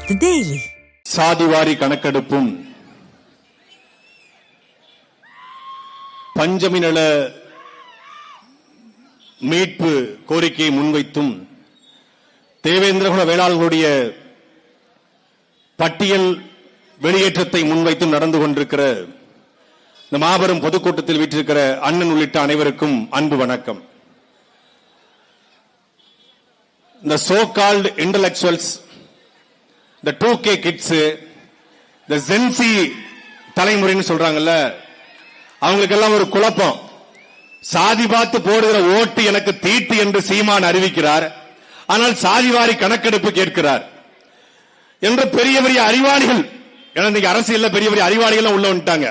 The சாதிவாரி கணக்கெடுப்பும் பஞ்சமி நல மீட்பு கோரிக்கையை முன்வைத்தும் தேவேந்திரகுல வேளாளர்களுடைய பட்டியல் வெளியேற்றத்தை முன்வைத்தும் நடந்து கொண்டிருக்கிற இந்த மாபெரும் பொதுக்கூட்டத்தில் வீற்றிருக்கிற அண்ணன் உள்ளிட்ட அனைவருக்கும் அன்பு வணக்கம். இந்த சோ கால்டு இன்டலெக்சுவல்ஸ் இந்த டூ கே கிட்ஸ் இந்த ஜென்சி தலைமுறைன்னு சொல்றாங்கல்ல அவங்களுக்கெல்லாம் ஒரு குழப்பம். சாதி பார்த்து போடுகிற ஓட்டு எனக்கு தீட்டு என்று சீமான் அறிவிக்கிறார். ஆனால் சாதிவாரி கணக்கெடுப்பு கேட்கிறார். என்று பெரிய பெரிய அறிவாளிகள் ஏன்னா இன்னைக்கு அரசியல் பெரிய பெரிய அறிவாளிகள் உள்ள வந்துட்டாங்க.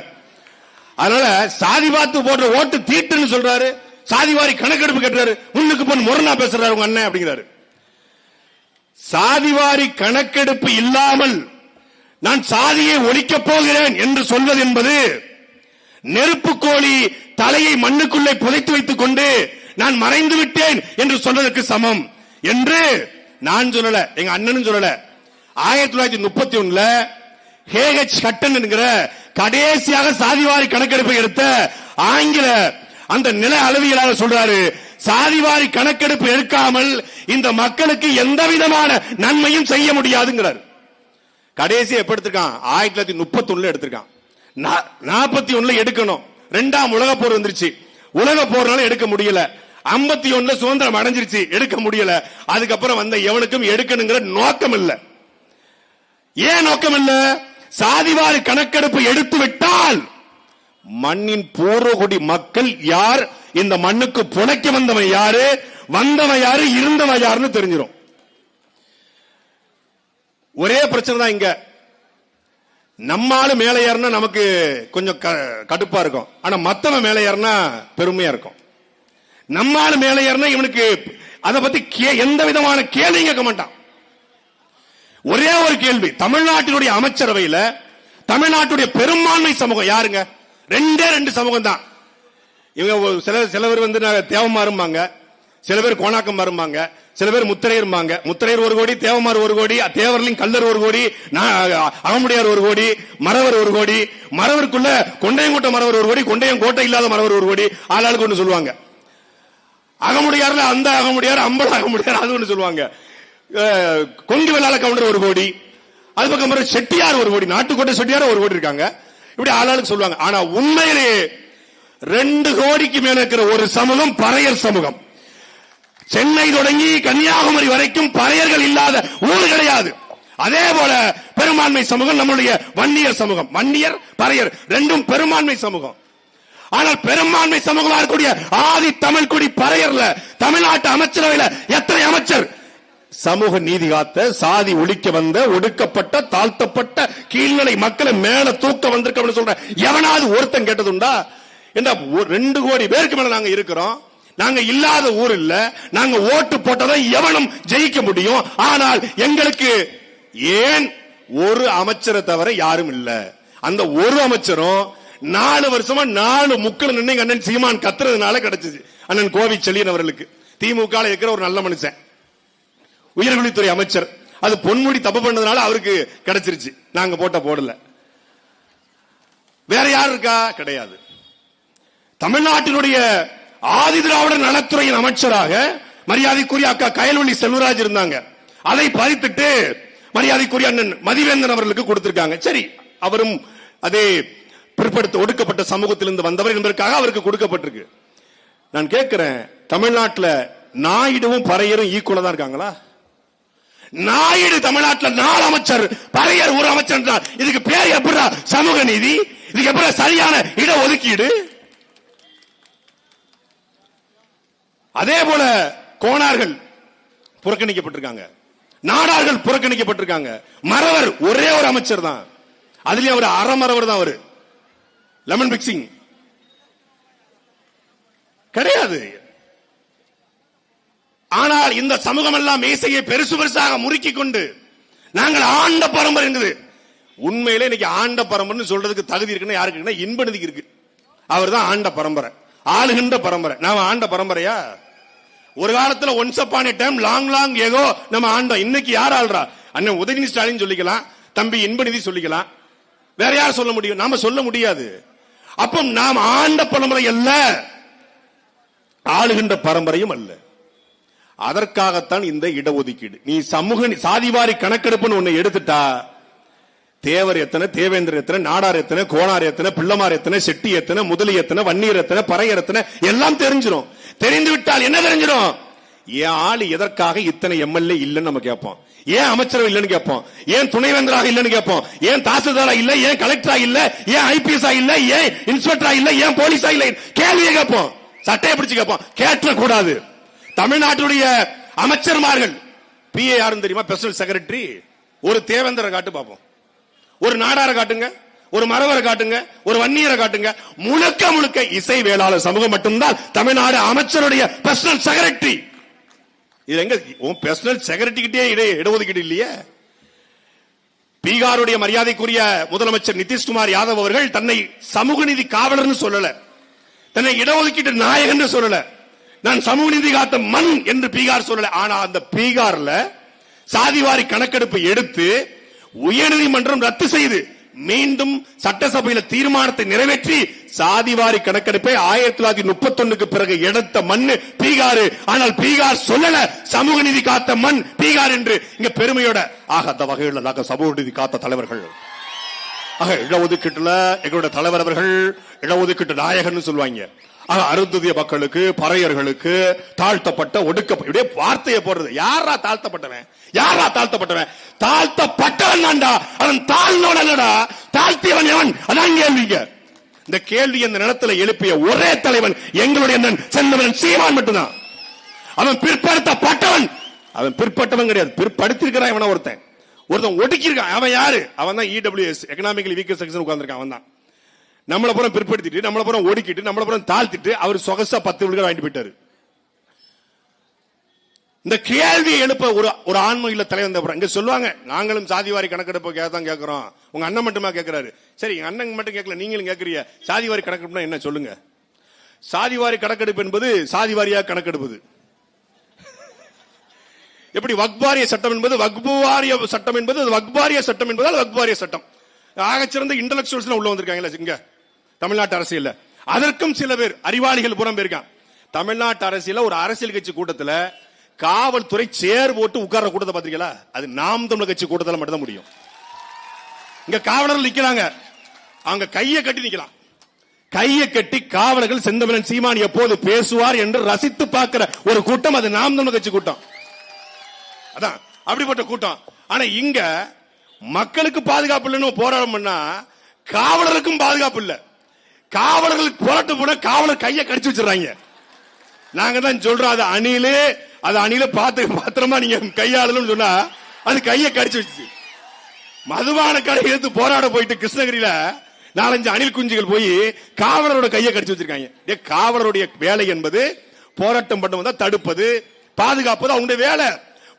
அதனால சாதி பார்த்து போடுற ஓட்டு தீட்டுன்னு சொல்றாரு. சாதிவாரி கணக்கெடுப்பு கேட்டுறாரு முன்னுக்கு பொன் முரணா பேசுறாரு உங்க அண்ணன் அப்படிங்கிறாரு. சாதிவாரி கணக்கெடுப்பு இல்லாமல் நான் சாதியை ஒழிக்கப் போகிறேன் என்று சொல்வது என்பது நெருப்பு கோழி தலையை மண்ணுக்குள்ளே புதைத்து வைத்துக் கொண்டு நான் மறைந்து விட்டேன் என்று சொல்வதற்கு சமம் என்று நான் சொல்லல எங்க அண்ணனும் சொல்லல. ஆயிரத்தி தொள்ளாயிரத்தி முப்பத்தி ஒண்ணுல ஹேகச் கட்டன் என்கிற கடைசியாக சாதிவாரி கணக்கெடுப்பை எடுத்த ஆங்கில அந்த நில அளவியலாளர் சொல்றாரு சாதிவாரி கணக்கெடுப்பு எடுக்காமல் இந்த மக்களுக்கு எந்த விதமான நன்மையும் செய்ய முடியாதுங்கிறார். கடைசி எப்ப எடுத்திருக்கான் ஆயிரத்தி தொள்ளாயிரத்தி முப்பத்தி ஒண்ணுல எடுத்திருக்கான். நாற்பத்தி ஒண்ணுல எடுக்கணும். ரெண்டாம் உலக போர் வந்துருச்சு. உலக போர்னால எடுக்க முடியல. ஐம்பத்தி ஒண்ணுல சுதந்திரம் அடைஞ்சிருச்சு. எடுக்க முடியல. அதுக்கப்புறம் வந்த எவனுக்கும் எடுக்கணுங்கிற நோக்கம் இல்ல. ஏன் நோக்கம் இல்ல? சாதிவாரி கணக்கெடுப்பு எடுத்து விட்டால் மண்ணின் பூர்வகுடி மக்கள் யார்? இந்த மண்ணுக்கு புனைக்க வந்தவன் யாரு? வந்தவன் யாரு? இருந்தவன் யாருன்னு தெரிஞ்சிடும் ஒரே பிரச்சனை தான் இங்க. நம்மால மேலே ஏறினா நமக்கு கொஞ்சம் க- கடுப்பா இருக்கும். ஆனா மத்தவன் மேலே ஏறினா பெருமையா இருக்கும். நம்மால மேலே ஏறினா இவனுக்கு அதை பத்தி கே- எந்த விதமான கேள்வி கேட்க மாட்டான். ஒரே ஒரு கேள்வி. தமிழ்நாட்டினுடைய அமைச்சரவையில தமிழ்நாட்டுடைய பெரும்பான்மை சமூகம் யாருங்க? ரெண்டே ரெண்டு சமூகம் தான் இவங்க சில சில பேர் வந்து நாங்க தேவமாறும்பாங்க சில பேர் கோணாக்கம் மாறும்பாங்க சில பேர் முத்திரையர்பாங்க முத்திரையர் ஒரு கோடி தேவமார் ஒரு கோடி தேவர்லிங் கல்லர் ஒரு கோடி அகமுடியார் அகமுடையார் ஒரு கோடி மறவர் ஒரு கோடி மறவருக்குள்ள கொண்டையங்கோட்டை மறவர் ஒரு கோடி கொண்டையங்கோட்டை இல்லாத மறவர் ஒரு கோடி ஆளாளுக்கு ஒன்று சொல்லுவாங்க. அகமுடியார்ல அந்த அகமுடியார் அம்பல அகமுடியார் அது ஒன்று சொல்லுவாங்க. கொங்கு வெள்ளாள கவுண்டர் ஒரு கோடி அது பக்கம் செட்டியார் ஒரு கோடி நாட்டுக்கோட்டை செட்டியார் ஒரு கோடி இருக்காங்க. இப்படி ஆளாளுக்கு சொல்லுவாங்க. ஆனா உண்மையிலேயே ரெண்டு கோடிக்கு மேல இருக்கிற ஒரு சமூகம் பறையர் சமூகம். சென்னை தொடங்கி கன்னியாகுமரி வரைக்கும் பறையர்கள் இல்லாத ஊர் கிடையாது. அதே போல பெரும்பான்மை சமூகம் நம்முடைய வன்னியர் சமூகம். வன்னியர் பறையர் ரெண்டும் பெரும்பான்மை சமூகம். ஆனால் பெரும்பான்மை சமூகமா இருக்கக்கூடிய ஆதி தமிழ் குடி பறையர்ல தமிழ்நாட்டு அமைச்சரவையில எத்தனை அமைச்சர்? சமூக நீதி காத்த சாதி ஒழிக்க வந்த ஒடுக்கப்பட்ட தாழ்த்தப்பட்ட கீழ்நிலை மக்களை மேல தூக்க வந்திருக்க சொல்ற எவனாவது ஒருத்தன் கேட்டதுண்டா? என்ன ஒரு ரெண்டு கோடி பேருக்கு மேல நாங்க இருக்கிறோம். நாங்க இல்லாத ஊர் இல்ல. நாங்க ஓட்டு போட்டதான் எவனும் ஜெயிக்க முடியும். ஆனால் எங்களுக்கு ஏன் ஒரு அமைச்சரை தவிர யாரும் இல்ல? அந்த ஒரு அமைச்சரும் நாலு வருஷமா நாலு முக்கள் நின்று அண்ணன் சீமான் கத்துறதுனால கிடைச்சது அண்ணன் கோவி செல்லியன் அவர்களுக்கு. திமுக இருக்கிற ஒரு நல்ல மனுஷன். உயர்கல்வித்துறை அமைச்சர். அது பொன்முடி தப்பு பண்ணதுனால அவருக்கு கிடைச்சிருச்சு. நாங்க போட்ட போடல. வேற யார் இருக்கா? கிடையாது. தமிழ்நாட்டினுடைய ஆதி திராவிடர் நலத்துறையின் அமைச்சராக மரியாதைக்குரிய அக்கா கயல்வள்ளி செல்வராஜ் இருந்தாங்க. அதை பறித்துட்டு மரியாதைக்குரிய அண்ணன் மதிவேந்தன் அவர்களுக்கு கொடுத்திருக்காங்க. சரி அவரும் அதே பிற்படுத்த ஒடுக்கப்பட்ட சமூகத்திலிருந்து வந்தவர் என்பதற்காக அவருக்கு கொடுக்கப்பட்டிருக்கு. நான் கேட்கிறேன் தமிழ்நாட்டுல நாயுடுவும் பறையரும் ஈக்குவலா தான் இருக்காங்களா? நாயுடு தமிழ்நாட்டுல நாலு அமைச்சர் பறையர் ஒரு அமைச்சர் இதுக்கு பேர் எப்படி சமூக நீதி இதுக்கு எப்படி சரியான இட ஒதுக்கீடு அதே போல கோணார்கள் புறக்கணிக்கப்பட்டிருக்காங்க. நாடார்கள் புறக்கணிக்கப்பட்டிருக்காங்க. மறவர் ஒரே ஒரு அமைச்சர் தான். அதுலயும் அவர் அறமறவர் தான் அவரு. லெமன் பிக்சிங் கிடையாது. ஆனால் இந்த சமூகம் எல்லாம் மீசையை பெருசு பெருசாக முறுக்கி கொண்டு நாங்கள் ஆண்ட பரம்பரை இருக்குது உண்மையிலே இன்னைக்கு ஆண்ட பரம்பரைன்னு சொல்றதுக்கு தகுதி இருக்குன்னா யாருக்கு இன்பநிதிக்கு இருக்கு. அவர் தான் ஆண்ட பரம்பரை. ஆளுகின்ற பரம்பரை. நாம ஆண்ட பரம்பரையா? ஒரு காலத்துல once upon time long long ago நம்ம ஆண்டோம். இன்னைக்கு யார் ஆள்றா? அண்ணன் உதயநிதி ஸ்டாலின் சொல்லிக்கலாம் தம்பி இன்பநிதி சொல்லிக்கலாம். வேற யார் சொல்ல முடியும்? நாம சொல்ல முடியாது. அப்போ நாம் ஆண்ட பரம்பரை அல்ல ஆளுகின்ற பரம்பரையும் அல்ல. அதற்காகத்தான் இந்த இடஒதுக்கீடு. நீ சமூக சாதிவாரி கணக்கெடுப்புன்னு ஒண்ணு எடுத்துட்டா தேவர் எத்தனை தேவேந்திர எத்தனை நாடார் எத்தனை கோணார் எத்தனை பிள்ளமார் எத்தனை செட்டி எத்தனை முதலி எத்தனை வன்னியர் எத்தனை பறையர் எத்தனை எல்லாம் தெரிஞ்சிடும் தெரிந்து விட்டால் என்ன தெரிஞ்சிடும் ஏன் ஆள் எதற்காக இத்தனை எம்எல்ஏ இல்லைன்னு நம்ம கேட்போம். ஏன் அமைச்சரவை இல்லைன்னு கேட்போம். ஏன் துணைவேந்தராக இல்லைன்னு கேட்போம். ஏன் தாசில்தாரா இல்ல ஏன் கலெக்டரா இல்ல ஏன் ஐபிஎஸ் இல்ல ஏன் இன்ஸ்பெக்டரா இல்ல ஏன் போலீஸா இல்ல? கேள்வியை கேட்போம். சட்டையை பிடிச்சு கேட்போம். கேட்ட கூடாது தமிழ்நாட்டுடைய அமைச்சர்மார்கள் பி ஏ யாருன்னு தெரியுமா? பெர்சனல் செக்ரட்டரி ஒரு தேவேந்திர காட்டு பார்ப்போம். ஒரு நாடார காட்டுங்க ஒரு மரவரை காட்டுங்க ஒரு வன்னியரை காட்டுங்க. முழுக்க முழுக்க இசை வேளாளர் சமூகம் மட்டும்தான் தமிழ்நாடு அமைச்சருடைய பர்சனல் செக்ரட்டரி இது எங்க உன் பர்சனல் செக்ரட்டரி கிட்டே இட இடஒதுக்கீடு இல்லையே? பீகாருடைய மரியாதைக்குரிய முதலமைச்சர் நிதிஷ்குமார் யாதவ் அவர்கள் தன்னை சமூக நீதி காவலர்னு சொல்லல. தன்னை இடஒதுக்கீட்டு நாயகன் சொல்லல. நான் சமூக நீதி காத்த மண் என்று பீகார் சொல்லல. ஆனா அந்த பீகார்ல சாதிவாரி கணக்கெடுப்பு எடுத்து உயர்நீதிமன்றம் ரத்து செய்து மீண்டும் சட்டசபையில தீர்மானத்தை நிறைவேற்றி சாதிவாரி கணக்கெடுப்பை ஆயிரத்தி தொள்ளாயிரத்தி முப்பத்தி ஒண்ணுக்கு பிறகு எடுத்த மண்ணு பீகார் ஆனால் பீகார் சொல்லல. சமூக நீதி காத்த மண் பீகார் என்று. இங்க பெருமையோட ஆக அந்த வகையில் நாங்க சமூக நீதி காத்த தலைவர்கள். ஆக இடஒதுக்கீட்டுல எங்களுடைய தலைவர் அவர்கள் இடஒதுக்கீட்டு நாயகன் சொல்லுவாங்க. அருந்ததிய மக்களுக்கு பறையர்களுக்கு தாழ்த்தப்பட்ட ஒடுக்க இப்படியே வார்த்தையை போடுறது. யாரா தாழ்த்தப்பட்டவன்? யாரா தாழ்த்தப்பட்டவன்? தாழ்த்தப்பட்டவன் தான்டா. அவன் தாழ்ந்தவன் அல்லடா. தாழ்த்தியவன் எவன்? அதான் கேள்விங்க இந்த கேள்வி இந்த நிலத்துல எழுப்பிய ஒரே தலைவன் எங்களுடைய அண்ணன் செந்தவன் சீமான் மட்டும்தான். அவன் பிற்படுத்தப்பட்டவன். அவன் பிற்பட்டவன் கிடையாது. பிற்படுத்திருக்கிறான் இவன ஒருத்தன். ஒருத்தன் ஒடுக்கி இருக்கான் அவன் யாரு? அவன் தான் இடபிள்யூஎஸ் எக்கனாமிக்கலி வீக்கர் செக்ஷன் உட்கார்ந்துருக்கான். அவன் தான் நம்மளை புறம் பிற்படுத்திட்டு நம்மளை புறம் ஒடுக்கிட்டு நம்மளை புறம் தாழ்த்திட்டு அவர் சொகசா பத்து விழுக்க வாங்கிட்டு போயிட்டாரு. இந்த கேள்வி எழுப்ப ஒரு ஒரு ஆன்மீக தலைவர் இந்த இங்க சொல்லுவாங்க நாங்களும் சாதிவாரி கணக்கெடுப்பு தான் கேட்கிறோம் உங்க அண்ணன் மட்டுமா கேட்கிறாரு சரி எங்க அண்ணன் மட்டும் கேட்கல நீங்களும் கேட்கறீங்க சாதிவாரி கணக்கெடுப்புனா என்ன சொல்லுங்க? சாதிவாரி கணக்கெடுப்பு என்பது சாதிவாரியா கணக்கெடுப்பது? எப்படி வக்பாரிய சட்டம் என்பது வக்புவாரிய சட்டம் என்பது வக்பாரிய சட்டம் என்பதால் வக்பாரிய சட்டம். ஆகச்சிறந்த இன்டலெக்சுவல்ஸ் உள்ள வந்திருக்காங்களா இங்க. தமிழ்நாட்டு அரசியல் அதற்கும் சில பேர் அறிவாளிகள் புறம் போயிருக்கான் தமிழ்நாட்டு அரசியல ஒரு அரசியல் கட்சி கூட்டத்துல காவல்துறை சேர் போட்டு உட்கார்ற கூட்டத்தை பாத்தீங்களா அது நாம் தமிழ் கட்சி கூட்டத்தில் மட்டும்தான் முடியும். இங்க காவலர்கள் நிக்கிறாங்க. அவங்க கையை கட்டி நிக்கலாம். கையை கட்டி காவலர்கள் செந்தமிழன் சீமான் எப்போது பேசுவார் என்று ரசித்து பார்க்கிற ஒரு கூட்டம் அது நாம் தமிழ் கட்சி கூட்டம். அதான் அப்படிப்பட்ட கூட்டம். ஆனா இங்க மக்களுக்கு பாதுகாப்பு இல்லைன்னு போராடம் பண்ணா காவலருக்கும் பாதுகாப்பு இல்லை. காவலர்களுக்கு போராட்டம் போட காவலர் கையை கடிச்சு வச்சிடறாங்க. நாங்க தான் சொல்றோம் அது அணிலே அது அணில பார்த்து பத்திரமா நீங்க கையாளணும்னு சொன்னா அது கையை கடிச்சு வச்சு மதுபான கடை எடுத்து போராட போயிட்டு கிருஷ்ணகிரியில நாலஞ்சு அணில் குஞ்சுகள் போய் காவலரோட கையை கடிச்சு வச்சிருக்காங்க. காவலருடைய வேலை என்பது போராட்டம் பண்ண வந்தா தடுப்பது பாதுகாப்பது அவங்களுடைய வேலை?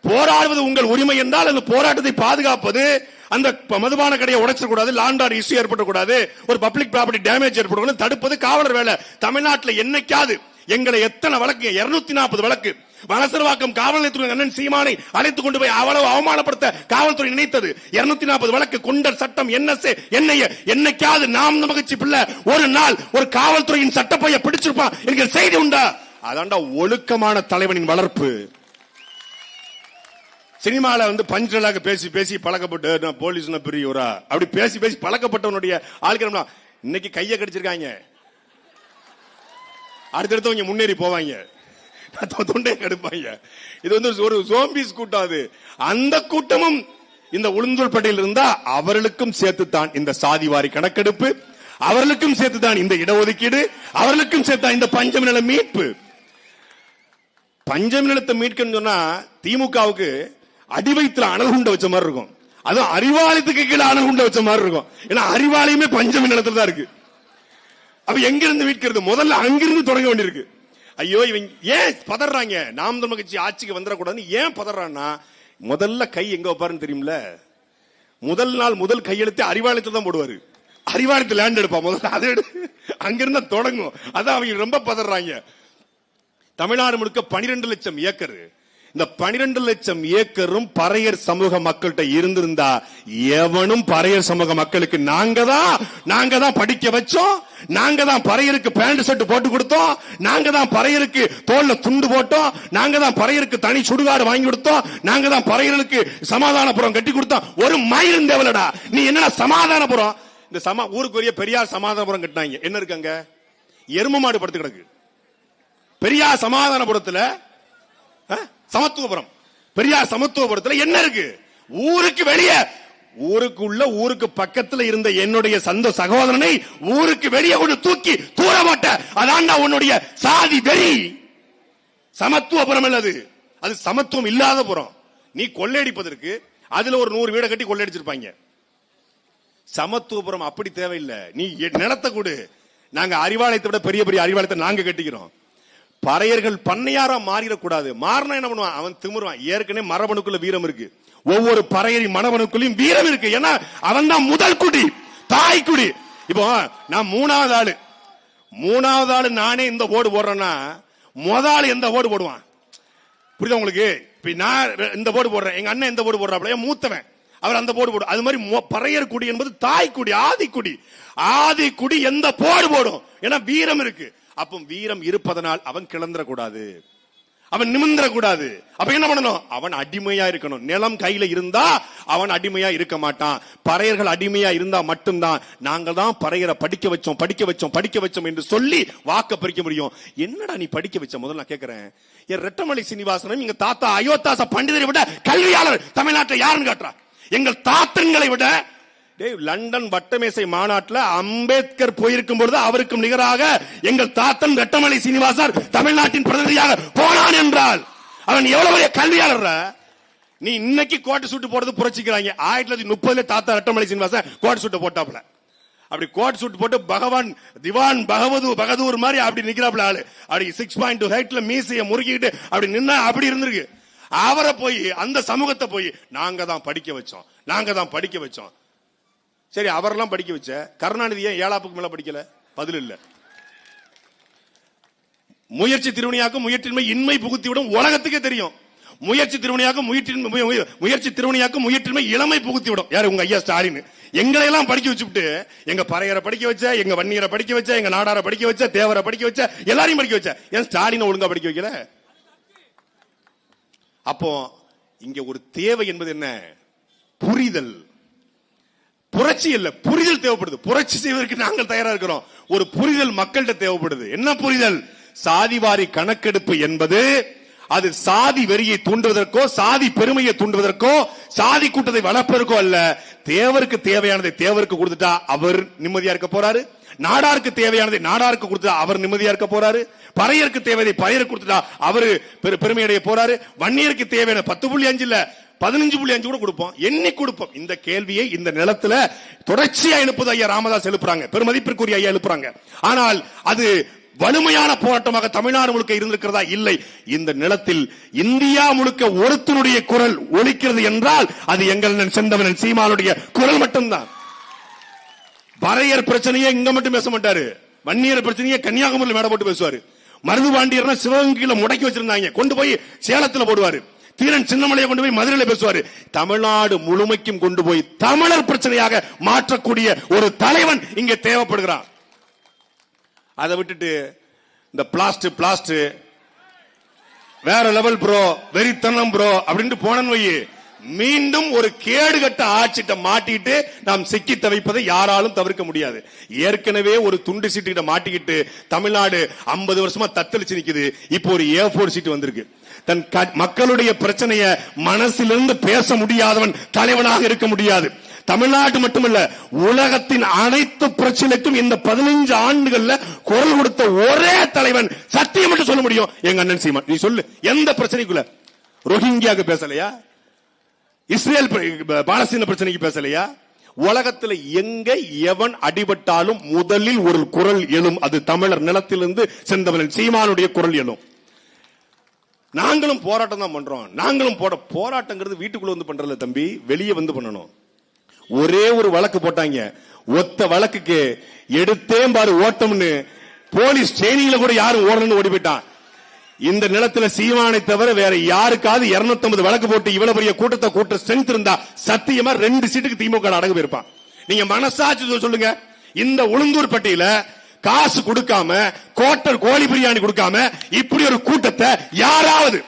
போராடுவது உங்கள் உரிமை என்றால் அந்த போராட்டத்தை பாதுகாப்பது அந்த மதுபான கடையை உடைச்சிடக்கூடாது லாண்டார் இஷ்யூ ஏற்படக்கூடாது ஒரு பப்ளிக் ப்ராப்பர்ட்டி டேமேஜ் ஏற்படக்கூடாது தடுப்பது காவலர் வேலை. தமிழ்நாட்டில் என்னைக்காவது எங்களை எத்தனை வழக்கு இருநூத்தி நாற்பது வழக்கு வலசரவாக்கம் காவல் நிலையத்துறை அண்ணன் சீமானை அழைத்துக் கொண்டு போய் அவ்வளவு அவமானப்படுத்த காவல்துறை நினைத்தது. இருநூத்தி நாற்பது வழக்கு குண்டர் சட்டம் என்ன என்னைய என்னைக்காவது நாம் மகிழ்ச்சி பிள்ளை ஒரு நாள் ஒரு காவல்துறையின் சட்டப்பைய பிடிச்சிருப்பான் என்கிற செய்தி உண்டா? அதாண்டா ஒழுக்கமான தலைவனின் வளர்ப்பு. சினிமால வந்து பஞ்சலாக பேசி பேசி பழக்கப்பட்டு நான் போலீஸ் பெரியவரா அப்படி பேசி பேசி பழக்கப்பட்டவனுடைய ஆளுக்கிறோம்னா இன்னைக்கு கையை கடிச்சிருக்காங்க. அடுத்தடுத்தவங்க முன்னேறி போவாங்க. தொ- தொண்டையை கடுப்பாங்க. இது வந்து ஒரு சோம்பிஸ் கூட்டம் அது. அந்த கூட்டமும் இந்த உளுந்தூர் பட்டியல் இருந்தா அவர்களுக்கும் சேர்த்துத்தான் இந்த சாதிவாரி கணக்கெடுப்பு. அவர்களுக்கும் சேர்த்துதான் இந்த இடஒதுக்கீடு. அவர்களுக்கும் சேர்த்தான் இந்த பஞ்சம் நில மீட்பு. பஞ்சம் நிலத்தை மீட்கணும்னு சொன்னா திமுகவுக்கு அடிவயத்துல அனல் குண்டை வச்ச மாதிரி இருக்கும். அதுவும் அறிவாலயத்துக்கு கீழே அனல் வச்ச மாதிரி இருக்கும். ஏன்னா அறிவாலயமே பஞ்சமி நிலத்துல தான் இருக்கு. அப்ப எங்க இருந்து மீட்கிறது? முதல்ல அங்கிருந்து தொடங்க வேண்டியிருக்கு. ஐயோ இவங்க ஏன் பதறாங்க? நாம் தமிழ் கட்சி ஆட்சிக்கு வந்துடக்கூடாதுன்னு ஏன் பதறான்னா முதல்ல கை எங்க வைப்பாருன்னு தெரியும்ல? முதல் நாள் முதல் கையெழுத்து அறிவாலயத்தில் தான் போடுவாரு. அறிவாலயத்தில் லேண்ட் எடுப்பா. முதல்ல அதை எடு. அங்கிருந்து தொடங்கும். அதான் அவங்க ரொம்ப பதறாங்க. தமிழ்நாடு முழுக்க 12 லட்சம் ஏக்கர். இந்த 12 லட்சம் ஏக்கரும் பறையர் சமூக மக்கள்கிட்ட இருந்திருந்தா எவனும் பறையர் சமூக மக்களுக்கு நாங்க தான் நாங்க தான் படிக்க வச்சோம் நாங்க தான் பறையருக்கு பேண்ட் ஷர்ட் போட்டு கொடுத்தோம் நாங்க தான் பறையருக்கு தோல்ல துண்டு போட்டோம் நாங்க தான் பறையருக்கு தனி சுடுகாடு வாங்கி கொடுத்தோம் நாங்க தான் பறையர்களுக்கு சமாதானபுரம் கட்டி கொடுத்தோம். ஒரு மயிலும் தேவலடா. நீ என்னடா சமாதானபுரம்? இந்த சமா ஊருக்குரிய பெரியார் சமாதானபுரம் கட்டினாங்க. என்ன இருக்காங்க எரும மாடு படுத்து கிடக்கு. பெரியார் சமாதானபுரத்துல சமத்துவபுரம். பெரியார் சமத்துவபுரத்துல என்ன இருக்கு? ஊருக்கு வெளியே ஊருக்குள்ள ஊருக்கு பக்கத்துல இருந்த என்னுடைய சந்த சகோதரனை ஊருக்கு வெளியே கொண்டு தூக்கி தூர மாட்ட. அதான்டா உன்னுடைய சாதி வெறி. சமத்துவபுரம் அல்லது அது சமத்துவம் இல்லாத புறம். நீ கொள்ளையடிப்பதற்கு அதுல ஒரு நூறு வீடை கட்டி கொள்ளையடிச்சிருப்பாங்க. சமத்துவபுரம் அப்படி தேவையில்லை. நீ நிலத்தை கொடு. நாங்க அறிவாலயத்தை விட பெரிய பெரிய அறிவாலயத்தை நாங்க கட்டிக்கிறோம். பறையர்கள் பண்ணையாரா மாறிடக்கூடாது. மாறினா என்ன பண்ணுவான்? அவன் திமுருவான். ஏற்கனவே மரபணுக்குள்ள வீரம் இருக்கு. ஒவ்வொரு பறையரி மரபணுக்குள்ளயும் வீரம் இருக்கு. ஏன்னா அவன் தான் முதல் குடி தாய் குடி. இப்போ நான் மூணாவது ஆளு. மூணாவது ஆளு நானே இந்த ஓடு போடுறேன்னா முத ஆள் எந்த ஓடு போடுவான்? புரியுதா உங்களுக்கு? இப்ப நான் இந்த ஓடு போடுறேன். எங்க அண்ணன் இந்த ஓடு போடுறாப்ல மூத்தவன். அவர் அந்த போடு போடும் அது மாதிரி மொ- பறையர் குடி என்பது தாய் குடி ஆதி குடி. ஆதி குடி எந்த போடு போடும்? ஏன்னா வீரம் இருக்கு. அப்போ வீரம் இருப்பதனால் அவன் கிளந்திர கூடாது அவன் நிமிந்திர கூடாது அப்ப என்ன பண்ணணும்? அவன் அடிமையா இருக்கணும். நிலம் கையில இருந்தா அவன் அடிமையா இருக்க மாட்டான். பறையர்கள் அடிமையா இருந்தா மட்டும்தான். நாங்கள் தான் பறையரை படிக்க வச்சோம் படிக்க வச்சோம் படிக்க வச்சோம் என்று சொல்லி வாக்க பறிக்க முடியும். என்னடா நீ படிக்க வச்ச? முதல்ல நான் கேட்கிறேன் என் ரெட்டமலை சீனிவாசனும் எங்க தாத்தா அயோத்தாச பண்டிதரை விட கல்வியாளர் தமிழ்நாட்டில் யாருன்னு காட்டுறா? எங்கள் தாத்தன்களை விட லண்டன் வட்டமேசை மாநாட்டில் அம்பேத்கர் போயிருக்கும் பொழுது அவருக்கும் நிகராக எங்கள் தாத்தன் வெட்டமலை சீனிவாசர் தமிழ்நாட்டின் பிரதிநிதியாக போனான் என்றால் அவன் எவ்வளவு பெரிய கல்வியாளர் நீ இன்னைக்கு கோட்டை சூட்டு போடுறது புரட்சிக்கிறாங்க. ஆயிரத்தி தொள்ளாயிரத்தி முப்பதுல தாத்தா வெட்டமலை சீனிவாசன் கோட்டை சூட்டு போட்டாப்ல அப்படி கோட் சூட் போட்டு பகவான் திவான் பகவது பகதூர் மாதிரி அப்படி நிக்கிறாப்ல ஆளு. அப்படி சிக்ஸ் பாயிண்ட் டூ ஹைட்ல மீசையை முறுக்கிட்டு அப்படி நின்னா அப்படி இருந்திருக்கு. அவரை போய் அந்த சமூகத்தை போய் நாங்க தான் படிக்க வச்சோம். நாங்க தான் படிக்க வச்சோம். சரி அவரெல்லாம் படிக்க வச்ச. கருணாநிதி ஏன் ஏழாப்புக்கு மேல படிக்கல? பதில் இல்ல. முயற்சி திருவணியாக்கும் முயற்றின்மை இன்மை புகுத்திவிடும் உலகத்துக்கே தெரியும். முயற்சி திருவணியாக்கும் முயற்சின்மை முய- முயற்சி திருவணியாக்கும் முயற்றின்மை இளமை புகுத்திவிடும். யாரு உங்க ஐயா ஸ்டாலின்? எங்களை எல்லாம் படிக்க வச்சுட்டு எங்க பறையரை படிக்க வச்ச எங்க வன்னியரை படிக்க வச்ச எங்க நாடாரை படிக்க வச்ச தேவரை படிக்க வச்ச எல்லாரையும் படிக்க வச்ச. ஏன் ஸ்டாலினை ஒழுங்கா படிக்க வைக்கல? அப்போ இங்க ஒரு தேவை என்பது என்ன? புரிதல். புரட்சி இல்ல புரிதல் தேவைப்படுது. புரட்சி செய்வதற்கு நாங்கள் தயாரா இருக்கிறோம். ஒரு புரிதல் மக்கள்கிட்ட தேவைப்படுது. என்ன புரிதல்? சாதிவாரி கணக்கெடுப்பு என்பது அது சாதி வெறியை தூண்டுவதற்கோ சாதி பெருமையை தூண்டுவதற்கோ சாதி கூட்டத்தை வளர்ப்பதற்கோ அல்ல. தேவருக்கு தேவையானதை தேவருக்கு கொடுத்துட்டா அவர் நிம்மதியா இருக்க போறாரு. நாடாருக்கு தேவையானதை நாடாருக்கு கொடுத்தா அவர் நிம்மதியா இருக்க போறாரு. பறையருக்கு தேவையை பறையருக்கு கொடுத்துட்டா அவரு பெரு- போறாரு. வன்னியருக்கு தேவையான பத்து புள்ளி அஞ்சு இல்ல பதினஞ்சு புள்ளி அஞ்சு கூட கொடுப்போம். எண்ணி கொடுப்போம். இந்த கேள்வியை இந்த நிலத்துல தொடர்ச்சியா எழுப்புது ஐயா ராமதாஸ் எழுப்புறாங்க. பெருமதிப்பிற்குரிய ஐயா எழுப்புறாங்க. ஆனால் அது வலிமையான போராட்டமாக தமிழ்நாடு முழுக்க இருந்திருக்கிறதா? இல்லை. இந்த நிலத்தில் இந்தியா முழுக்க ஒருத்தனுடைய குரல் ஒலிக்கிறது என்றால் அது எங்கள் அண்ணன் செந்தவனன் சீமானுடைய குரல் மட்டும்தான். வரையர் பிரச்சனையே இங்க மட்டும் பேச மாட்டாரு. வன்னியர் பிரச்சனையே கன்னியாகுமரியில் மேட போட்டு பேசுவாரு. மருது பாண்டியர்னா சிவகங்கையில முடக்கி வச்சிருந்தாங்க. கொண்டு போய் சேலத்துல போடுவாரு. தீரன் சின்னமலையை கொண்டு போய் மதுரையில் பேசுவார். தமிழ்நாடு முழுமைக்கும் கொண்டு போய் தமிழர் பிரச்சனையாக மாற்றக்கூடிய ஒரு தலைவன் இங்கே தேவைப்படுகிறான். அதை விட்டுட்டு இந்த பிளாஸ்ட் பிளாஸ்ட். வேற லெவல் ப்ரோ வெறித்தனம் ப்ரோ அப்படின்ட்டு போனன் வை மீண்டும் ஒரு கேடுகட்ட ஆட்சிட்ட மாட்டிட்டு நாம் சிக்கி தவிப்பதை யாராலும் தவிர்க்க முடியாது. ஏற்கனவே ஒரு துண்டு சீட்டு மாட்டிக்கிட்டு தமிழ்நாடு 50 வருஷமா தத்தளிச்சு நிக்குது. இப்போ ஒரு ஏ போர் சீட்டு வந்திருக்கு. தன் க- மக்களுடைய பிரச்சனைய மனசிலிருந்து பேச முடியாதவன் தலைவனாக இருக்க முடியாது. தமிழ்நாட்டு மட்டுமல்ல உலகத்தின் அனைத்து பிரச்சனைக்கும் இந்த பதினைஞ்சு ஆண்டுகள்ல குரல் கொடுத்த ஒரே தலைவன் சத்தியம் மட்டும் சொல்ல முடியும். எங்க அண்ணன் சீமான் நீ சொல்லு எந்த பிரச்சனைக்குள்ள? ரோஹிங்கியாக்கு பேசலையா? இஸ்ரேல் பாலஸ்தீன பிரச்சனைக்கு பேசலையா? உலகத்துல எங்க எவன் அடிபட்டாலும் முதலில் ஒரு குரல் எழும்? அது தமிழர் நிலத்திலிருந்து செந்தவனின் சீமானுடைய குரல் எழும். நாங்களும் போராட்டம் தான் பண்றோம். நாங்களும் போட போராட்டங்கிறது வீட்டுக்குள்ள வந்து பண்றல தம்பி. வெளியே வந்து பண்ணணும். ஒரே ஒரு வழக்கு போட்டாங்க. ஒத்த வழக்குக்கு எடுத்தே பாரு ஓட்டம்னு போலீஸ் ட்ரெயினிங்ல கூட யாரும் ஓடணும்னு ஓடி போயிட்டான். இந்த நிலத்துல சீமானை தவிர வேற யாருக்காவது 250 வழக்கு போட்டு இவ்வளவு பெரிய கூட்டத்தை கூட்ட ஸ்ட்ரென்த் இருந்தா சத்தியமா ரெண்டு சீட்டுக்கு திமுக அடங்கு போயிருப்பான். நீங்க மனசாட்சி சொல்லுங்க. இந்த உளுந்தூர் பட்டியல காசு கொடுக்காம கோட்டர் கோழி பிரியாணி கொடுக்காம இப்படி ஒரு கூட்டத்தை யாராவது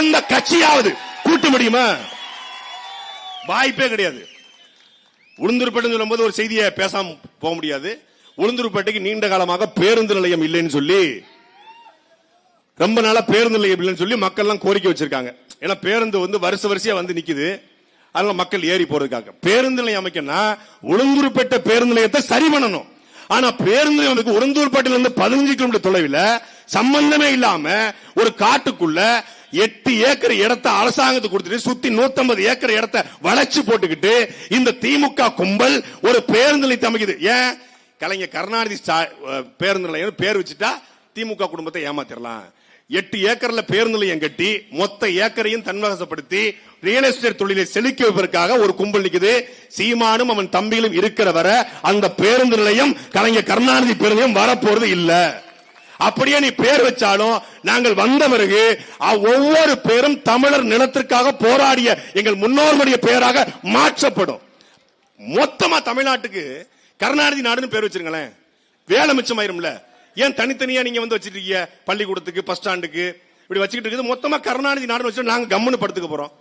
எந்த கட்சியாவது கூட்ட முடியுமா? வாய்ப்பே கிடையாது. உளுந்தூர்பேட்டை சொல்லும்போது ஒரு செய்தியை பேசாம போக முடியாது. உளுந்தூர்பேட்டைக்கு நீண்ட காலமாக பேருந்து நிலையம் இல்லைன்னு சொல்லி ரொம்ப நாளா பேருந்து நிலையம் இல்லைன்னு சொல்லி மக்கள் எல்லாம் கோரிக்கை வச்சிருக்காங்க. ஏன்னா பேருந்து வந்து வருஷ வரிசையா வந்து நிக்குது. அதனால மக்கள் ஏறி போறதுக்காக. பேருந்து நிலையம் அமைக்கணும்னா உளுந்தூர்பேட்டை பேருந்து நிலையத்தை சரி பண்ணணும். ஆனா பேருந்து நிலையம் அமைக்க பாட்டில இருந்து பதினஞ்சு கிலோமீட்டர் தொலைவில் சம்பந்தமே இல்லாம ஒரு காட்டுக்குள்ள எட்டு ஏக்கர் இடத்தை அரசாங்கத்துக்கு கொடுத்துட்டு சுத்தி 150 ஏக்கர் இடத்தை வளைச்சு போட்டுக்கிட்டு இந்த திமுக கும்பல் ஒரு பேருந்து நிலையத்தை அமைக்குது. ஏன்? கலைஞர் கருணாநிதி பேருந்து நிலையம் பேர் வச்சுட்டா திமுக குடும்பத்தை ஏமாத்திரலாம். எட்டு ஏக்கர்ல பேருந்து நிலையம் கட்டி மொத்த ஏக்கரையும் தன்வசப்படுத்தி ரியல் எஸ்டேட் தொழிலை செலுக்க வைப்பதற்காக ஒரு கும்பல் நிக்குது. சீமானும் அவன் தம்பிகளும் இருக்கிற வர அந்த பேருந்து நிலையம் கலைஞர் கருணாநிதி பேருந்தையும் வரப்போறது இல்ல. அப்படியே நீ பேர் வச்சாலும் நாங்கள் வந்த பிறகு ஒவ்வொரு பேரும் தமிழர் நிலத்திற்காக போராடிய எங்கள் முன்னோர்களுடைய பெயராக மாற்றப்படும். மொத்தமா தமிழ்நாட்டுக்கு கருணாநிதி நாடுன்னு பேர் வச்சிருங்களேன். வேலை மிச்சமாயிரும்ல. ஏன் தனித்தனியா நீங்க வந்து வச்சிருக்கீங்க பள்ளிக்கூடத்துக்கு பஸ் ஸ்டாண்டுக்கு இப்படி வச்சுக்கிட்டு இருக்குது. மொத்தமா கருணாநிதி நாடு வச்சு நாங்க கம்முன்னு படுத்துக்க போறோம்.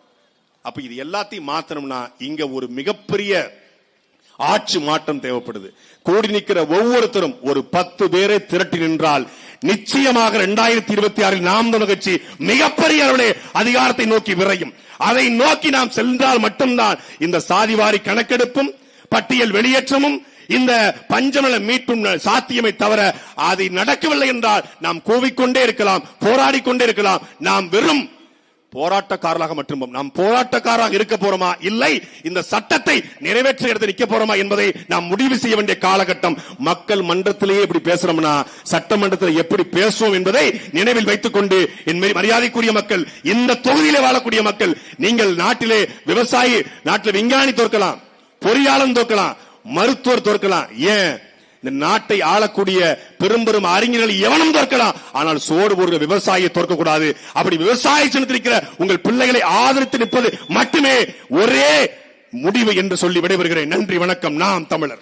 அப்ப இது எல்லாத்தையும் மாத்தணும்னா இங்க ஒரு மிகப்பெரிய ஆட்சி மாற்றம் தேவைப்படுது. கூடி நிற்கிற ஒவ்வொருத்தரும் ஒரு பத்து பேரை திரட்டி நின்றால் நிச்சயமாக இரண்டாயிரத்தி இருபத்தி ஆறில் நாம் தமிழ் கட்சி மிகப்பெரிய அளவிலே அதிகாரத்தை நோக்கி விரையும். அதை நோக்கி நாம் சென்றால் மட்டும்தான் இந்த சாதிவாரி கணக்கெடுப்பும் பட்டியல் வெளியேற்றமும் இந்த பஞ்சமல மீட்பும் சாத்தியமே தவிர அது நடக்கவில்லை என்றால் நாம் கூவிக்கொண்டே இருக்கலாம் போராடி கொண்டே இருக்கலாம். நாம் வெறும் போராட்டக்காரராக மட்டும் நாம் போராட்டக்காரராக இருக்க போறோமா? இல்லை இந்த சட்டத்தை நிறைவேற்ற இடத்தில் நிக்க போறோமா என்பதை நாம் முடிவு செய்ய வேண்டிய காலகட்டம். மக்கள் மன்றத்திலேயே இப்படி பேசுறோம்னா சட்டமன்றத்தில் எப்படி பேசுவோம் என்பதை நினைவில் வைத்துக் கொண்டு என் மரியாதைக்குரிய மக்கள் இந்த தொகுதியிலே வாழக்கூடிய மக்கள் நீங்கள் நாட்டிலே விவசாயி நாட்டில் விஞ்ஞானி தோற்கலாம் பொறியாளன் தோற்கலாம் மருத்துவர் தோற்கலாம் ஏன்? இந்த நாட்டை ஆளக்கூடிய பெரும் பெரும் அறிஞர்கள் எவனும் தோற்கலாம் ஆனால் சோடு போடுற விவசாயியை தோற்க கூடாது அப்படி விவசாய சின்னத்திருக்கிற உங்கள் பிள்ளைகளை ஆதரித்து நிற்பது மட்டுமே ஒரே முடிவு என்று சொல்லி விடைபெறுகிறேன். நன்றி வணக்கம். நாம் தமிழர்.